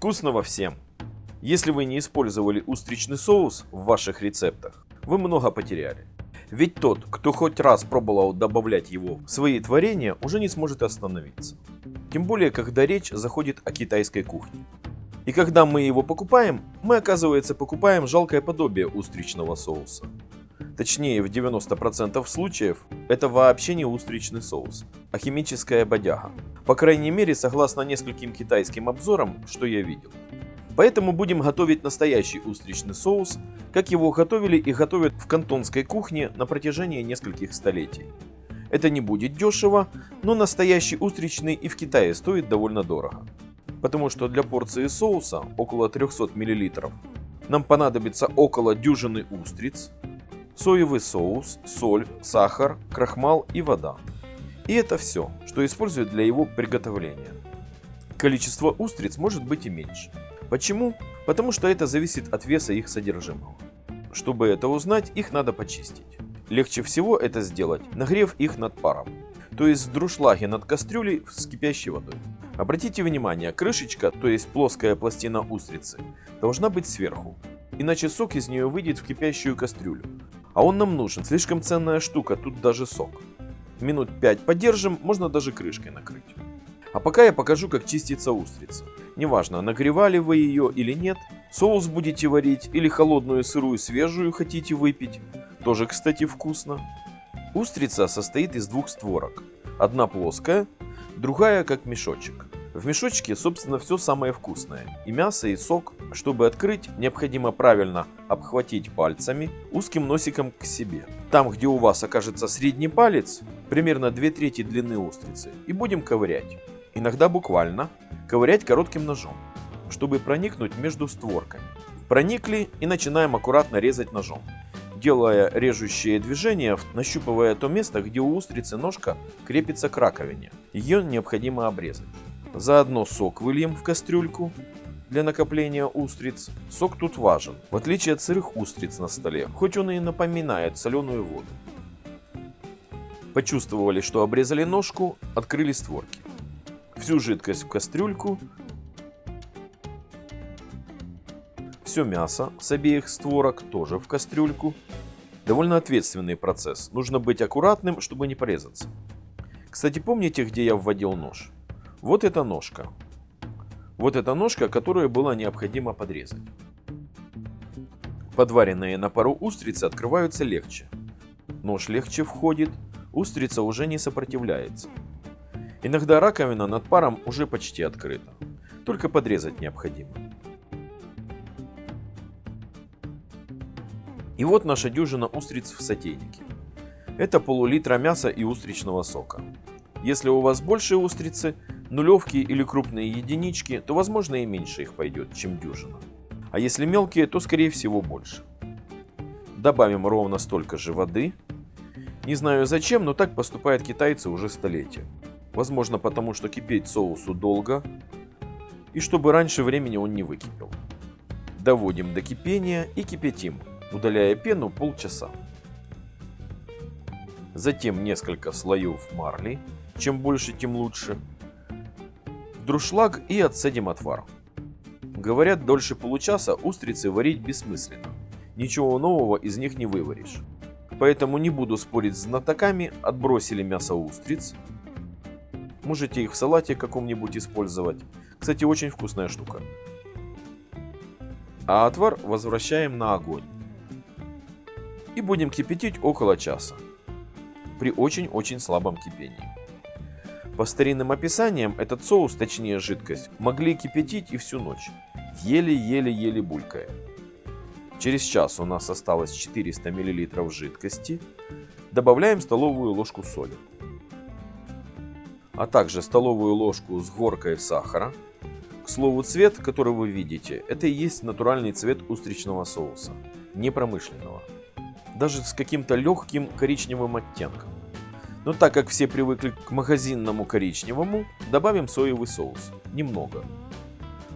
Вкусного всем! Если вы не использовали устричный соус в ваших рецептах, вы много потеряли. Ведь тот, кто хоть раз пробовал добавлять его в свои творения, уже не сможет остановиться. Тем более, когда речь заходит о китайской кухне. И когда мы его покупаем, мы, оказывается, покупаем жалкое подобие устричного соуса. Точнее, в 90% случаев это вообще не устричный соус, а химическая бодяга. По крайней мере, согласно нескольким китайским обзорам, что я видел. Поэтому будем готовить настоящий устричный соус, как его готовили и готовят в кантонской кухне на протяжении нескольких столетий. Это не будет дешево, но настоящий устричный и в Китае стоит довольно дорого. Потому что для порции соуса, около 300 мл, нам понадобится около дюжины устриц, соевый соус, соль, сахар, крахмал и вода. И это все, что используют для его приготовления. Количество устриц может быть и меньше. Почему? Потому что это зависит от веса их содержимого. Чтобы это узнать, их надо почистить. Легче всего это сделать, нагрев их над паром. То есть в друшлаге над кастрюлей с кипящей водой. Обратите внимание, крышечка, то есть плоская пластина устрицы, должна быть сверху. Иначе сок из нее выйдет в кипящую кастрюлю. А он нам нужен, слишком ценная штука, тут даже сок. Минут 5 подержим, можно даже крышкой накрыть. А пока я покажу, как чистится устрица. Неважно, нагревали вы ее или нет, соус будете варить или холодную сырую свежую хотите выпить. Тоже, кстати, вкусно. Устрица состоит из двух створок. Одна плоская, другая как мешочек. В мешочке, собственно, все самое вкусное. И мясо, и сок. Чтобы открыть, необходимо правильно обхватить пальцами узким носиком к себе. Там, где у вас окажется средний палец, примерно 2 трети длины устрицы, и будем ковырять иногда буквально, ковырять коротким ножом, чтобы проникнуть между створками. Проникли и начинаем аккуратно резать ножом, делая режущие движения, нащупывая то место, где у устрицы ножка крепится к раковине. Ее необходимо обрезать. Заодно сок выльем в кастрюльку для накопления устриц. Сок тут важен, в отличие от сырых устриц на столе, хоть он и напоминает соленую воду. Почувствовали, что обрезали ножку, открыли створки всю жидкость в кастрюльку, все мясо с обеих створок тоже в кастрюльку. Довольно ответственный процесс, нужно быть аккуратным, чтобы не порезаться. Кстати, помните, где я вводил нож? Вот эта ножка. Вот эта ножка, которую было необходимо подрезать. Подваренные на пару устрицы открываются легче. Нож легче входит, устрица уже не сопротивляется. Иногда раковина над паром уже почти открыта. Только подрезать необходимо. И вот наша дюжина устриц в сотейнике. Это пол-литра мяса и устричного сока. Если у вас больше устрицы, нулевки или крупные единички, то возможно и меньше их пойдет, чем дюжина. А если мелкие, то скорее всего больше. Добавим ровно столько же воды. Не знаю зачем, но так поступают китайцы уже столетия. Возможно, потому что кипеть соусу долго, и чтобы раньше времени он не выкипел. Доводим до кипения и кипятим, удаляя пену полчаса. Затем несколько слоев марли, чем больше, тем лучше. Друшлаг и отсадим отвар. Говорят, дольше получаса устрицы варить бессмысленно. Ничего нового из них не вываришь. Поэтому не буду спорить с знатоками, отбросили мясо устриц, Можете их в салате каком-нибудь использовать. Кстати, очень вкусная штука. А отвар возвращаем на огонь. И будем кипятить около часа. При очень-очень слабом кипении. По старинным описаниям, этот соус, точнее жидкость, могли кипятить и всю ночь. Еле-еле-еле булькая. Через час у нас осталось 400 мл жидкости. Добавляем столовую ложку соли а также столовую ложку с горкой сахара. К слову, цвет, который вы видите, это и есть натуральный цвет устричного соуса, не промышленного. Даже с каким-то легким коричневым оттенком. Но так как все привыкли к магазинному коричневому, добавим соевый соус. Немного.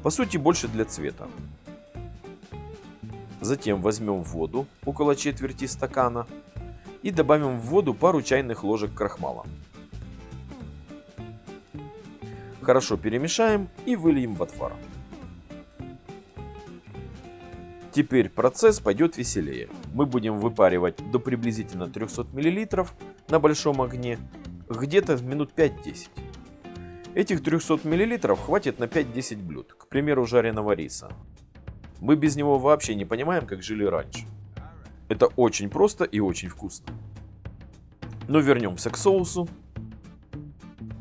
По сути, больше для цвета. Затем возьмем воду, около четверти стакана, и добавим в воду пару чайных ложек крахмала. Хорошо перемешаем и выльем в отвар. Теперь процесс пойдет веселее. Мы будем выпаривать до приблизительно 300 мл на большом огне, где-то минут 5-10. Этих 300 мл хватит на 5-10 блюд, к примеру жареного риса. Мы без него вообще не понимаем, как жили раньше. Это очень просто и очень вкусно. Но вернемся к соусу.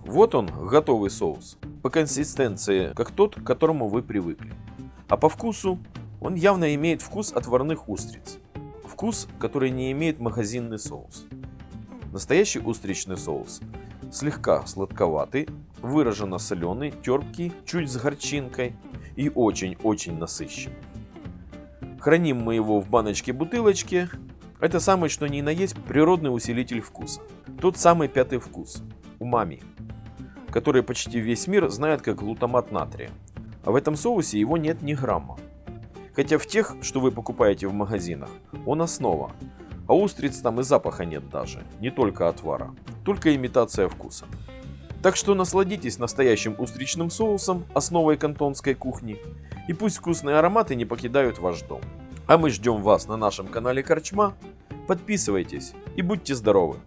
Вот он, готовый соус. По консистенции, как тот, к которому вы привыкли. А по вкусу, он явно имеет вкус отварных устриц. Вкус, который не имеет магазинный соус. Настоящий устричный соус слегка сладковатый, выраженно соленый, терпкий, чуть с горчинкой и очень-очень насыщенный. Храним мы его в баночке-бутылочке. Это самый что ни на есть природный усилитель вкуса. Тот самый пятый вкус – умами, который почти весь мир знает как глутамат натрия. А в этом соусе его нет ни грамма. Хотя в тех, что вы покупаете в магазинах, он основа. А устриц там и запаха нет даже, не только отвара, только имитация вкуса. Так что насладитесь настоящим устричным соусом, основой кантонской кухни, и пусть вкусные ароматы не покидают ваш дом. А мы ждем вас на нашем канале Корчма. Подписывайтесь и будьте здоровы!